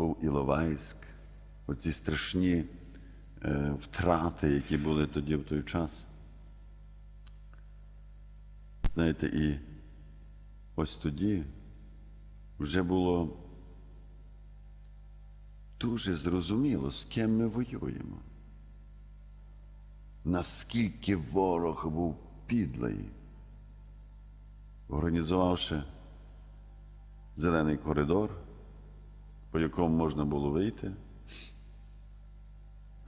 був Іловайськ, оці страшні е, втрати, які були тоді в той час. Знаєте, і ось тоді вже було дуже зрозуміло, з ким ми воюємо. Наскільки ворог був підлий, організувавши зелений коридор, по якому можна було вийти.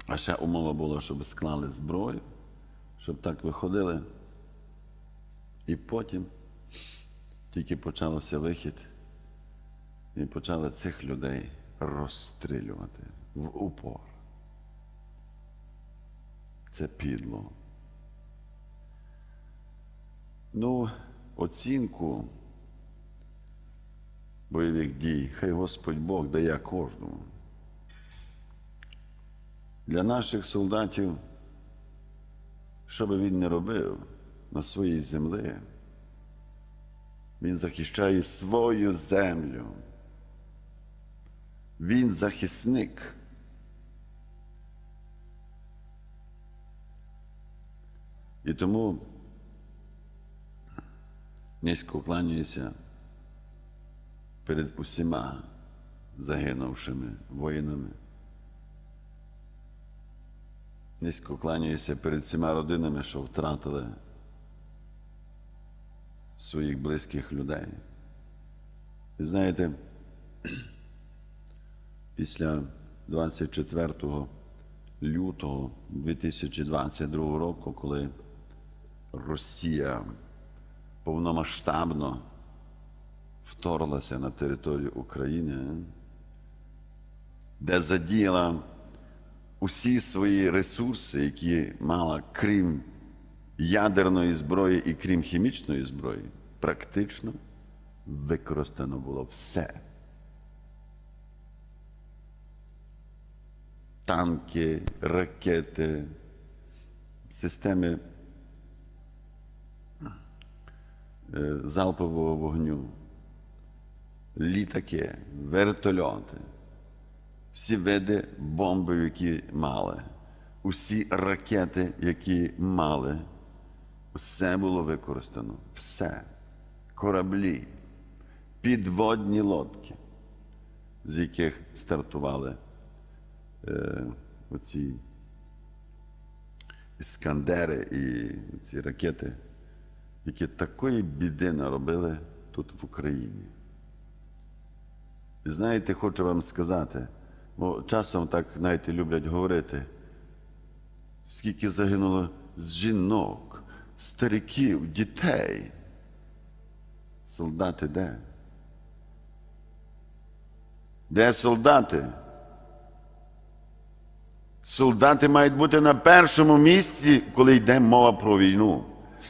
А ще умова була, щоб склали зброю, щоб так виходили. І потім тільки почався вихід, і почали цих людей розстрілювати в упор. Це підло. Ну, оцінку бойових дій, хай Господь Бог дає кожному. Для наших солдатів, що би він не робив на своїй землі, він захищає свою землю. Він захисник. І тому низько кланяюся перед усіма загинувшими воїнами. Низько кланяюся перед всіма родинами, що втратили своїх близьких людей. І знаєте, після 24 лютого 2022 року, коли Росія повномасштабно вторглася на територію України, де задіяла усі свої ресурси, які мала, крім ядерної зброї і крім хімічної зброї, практично використано було все. Танки, ракети, системи е, залпового вогню, літаки, вертольоти, всі види бомби, які мали, усі ракети, які мали, все було використано. Все. Кораблі, підводні лодки, з яких стартували е, оці іскандери і ці ракети, які такої біди наробили тут в Україні. Знаєте, хочу вам сказати, бо часом так, знаєте, люблять говорити, скільки загинуло з жінок, стариків, дітей. Солдати де? Де солдати? Солдати мають бути на першому місці, коли йде мова про війну.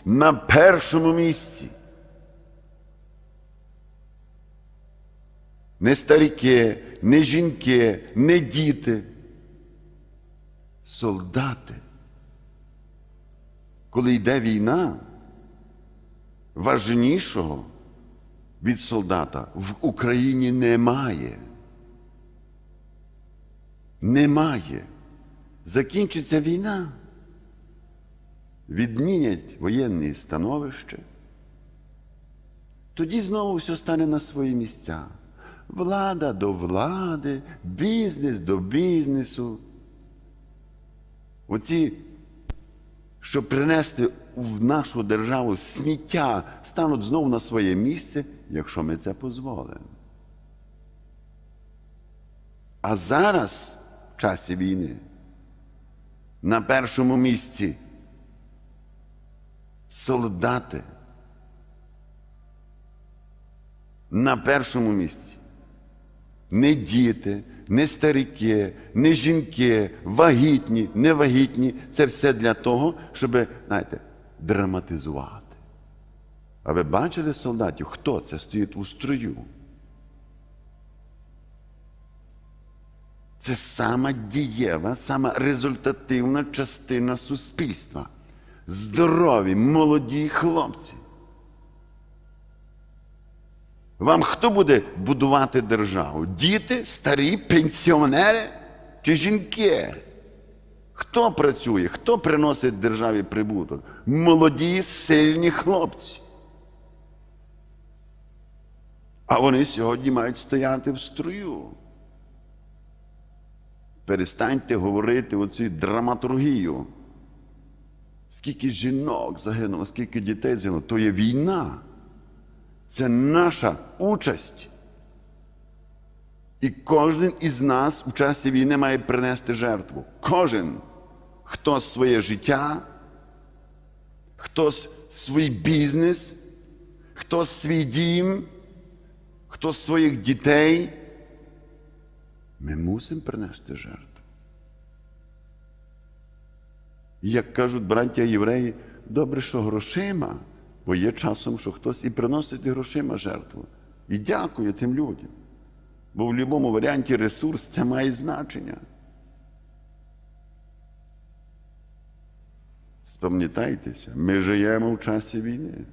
На першому місці. Не старіки, не жінки, не діти. Солдати. Коли йде війна, важнішого від солдата в Україні немає. Немає. Закінчиться війна. Відмінять воєнне становище. Тоді знову все стане на свої місця. Влада до влади, бізнес до бізнесу. Оці, щоб принести в нашу державу сміття, стануть знову на своє місце, якщо ми це дозволимо. А зараз, в часі війни, на першому місці солдати. На першому місці. Не діти, не старики, не жінки, вагітні, невагітні. Це все для того, щоб, знаєте, драматизувати. А ви бачили солдатів, хто це стоїть у строю? Це сама дієва, сама результативна частина суспільства. Здорові, молоді хлопці. Вам хто буде будувати державу? Діти, старі, пенсіонери чи жінки? Хто працює? Хто приносить державі прибуток? Молоді, сильні хлопці. А вони сьогодні мають стояти в струю. Перестаньте говорити оцю драматургію. Скільки жінок загинуло, скільки дітей загинуло, то є війна. Це наша участь. І кожен із нас у часі війни має принести жертву. Кожен, хтось своє життя, хтось свій бізнес, хтось свій дім, хтось своїх дітей. Ми мусимо принести жертву. Як кажуть браття євреї, добре, що грошима, бо є часом, що хтось і приносить грошима жертву. І дякую тим людям. Бо в будь-якому варіанті ресурс це має значення. Спам'ятайтеся, ми живемо в часі війни.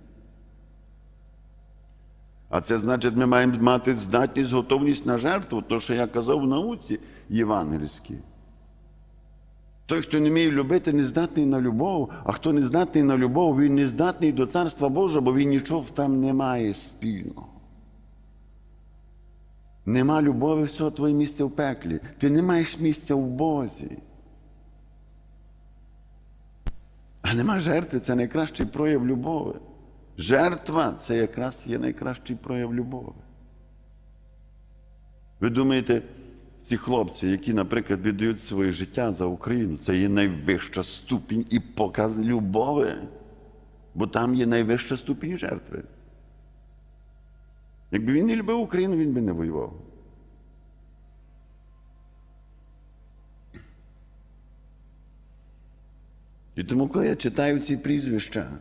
А це значить, ми маємо мати здатність, готовність на жертву, то, що я казав в науці євангельській. Той, хто не вміє любити, не здатний на любов, а хто не здатний на любов, він не здатний до Царства Божого, бо він нічого там не має спільного. Нема любові, всього твоє місце в пеклі. Ти не маєш місця в Бозі. А нема жертви це найкращий прояв любові. Жертва це якраз є найкращий прояв любові. Ви думаєте, ці хлопці, які, наприклад, віддають своє життя за Україну, це є найвища ступінь і показ любові, бо там є найвища ступінь жертви. Якби він не любив Україну, він би не воював. І тому, коли я читаю ці прізвища,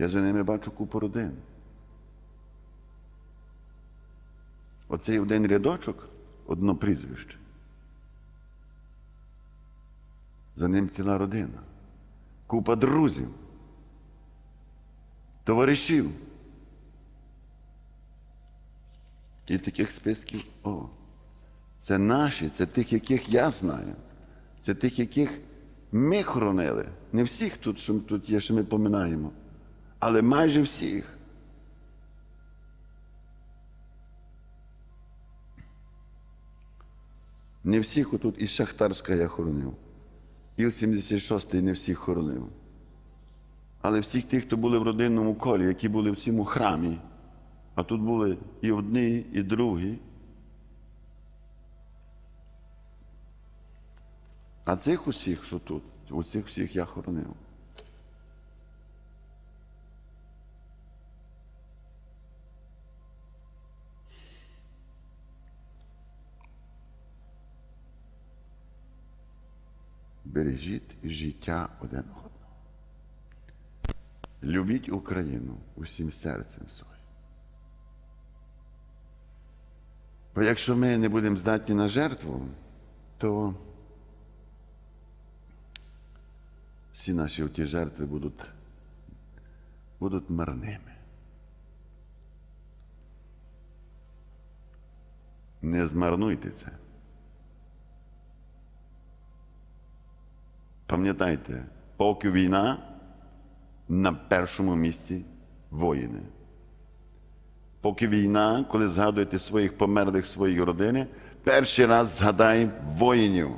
я за ними бачу купу родин. Оцей один рядочок одно прізвище. За ним ціла родина, купа друзів, товаришів. І таких списків, о, це наші, це тих, яких я знаю, це тих, яких ми хоронили. Не всіх тут, що тут є, що ми поминаємо, але майже всіх. Не всіх отут із Шахтарська я хоронив. Іл-76 не всіх хоронив. Але всіх тих, хто були в родинному колі, які були в цьому храмі. А тут були і одні, і другі. А цих усіх, що тут, усіх всіх я хоронив. Бережіть життя один одного. Любіть Україну усім серцем своїм. Бо якщо ми не будемо здатні на жертву, то всі наші ті жертви будуть, будуть марними. Не змарнуйте це. Пам'ятайте, поки війна на першому місці воїни. Поки війна, коли згадуєте своїх померлих своїй родини, перший раз згадай воїнів,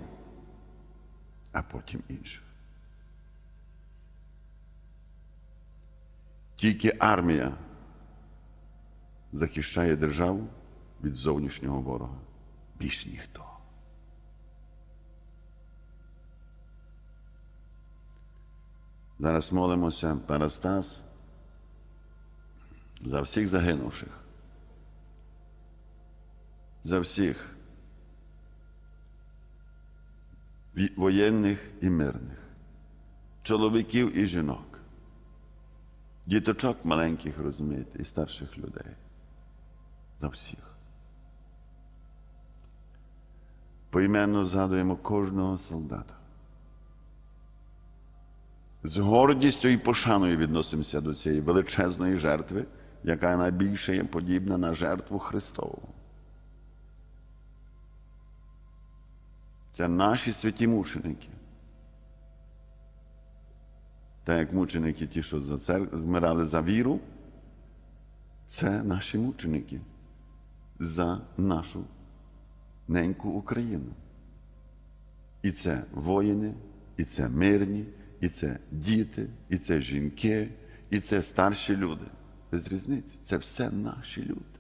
а потім інших. Тільки армія захищає державу від зовнішнього ворога. Більш ніхто. Зараз молимося, Парастас, за всіх загинувших, за всіх воєнних і мирних, чоловіків і жінок, діточок маленьких, розумієте, і старших людей. За всіх. Поіменно згадуємо кожного солдата. З гордістю і пошаною відносимося до цієї величезної жертви, яка найбільше є подібна на жертву Христову. Це наші святі мученики. Так як мученики ті, що за цер... вмирали за віру, це наші мученики за нашу неньку Україну. І це воїни, і це мирні, і це діти, і це жінки, і це старші люди. Без різниці. Це все наші люди.